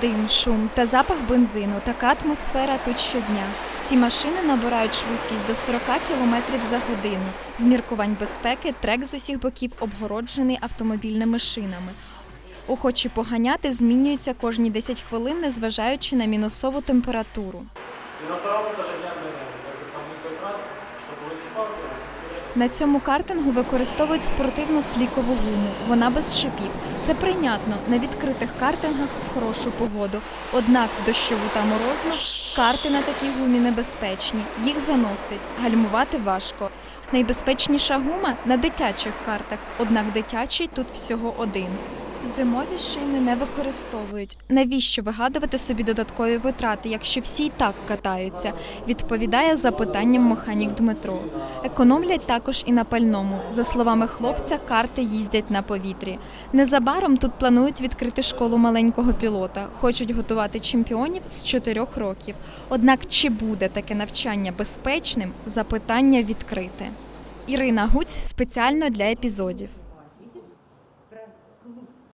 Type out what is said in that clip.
Дим, шум та запах бензину. Така атмосфера тут щодня. Ці машини набирають швидкість до 40 км за годину. З міркувань безпеки трек з усіх боків обгороджений автомобільними шинами. Охочі поганяти змінюються кожні 10 хвилин, незважаючи на мінусову температуру. И на втором этаже не обгоняем, так как там узкая трасса, чтобы вы не сталкивались. на цьому картингу використовують спортивну слікову гуму. Вона без шипів. Це прийнятно на відкритих картингах в хорошу погоду. Однак в дощову та морозну карти на такій гумі небезпечні. Їх заносить, гальмувати важко. Найбезпечніша гума на дитячих картах, однак дитячий тут всього один. Зимові шини не використовують. Навіщо вигадувати собі додаткові витрати, якщо всі й так катаються? Відповідає запитанням механік Дмитро. Економлять також і на пальному. За словами хлопця, карти їздять на повітрі. Незабаром тут планують відкрити школу маленького пілота. Хочуть готувати чемпіонів з 4 років. Однак чи буде таке навчання безпечним? Запитання відкрите. Ірина Гуць спеціально для епізодів.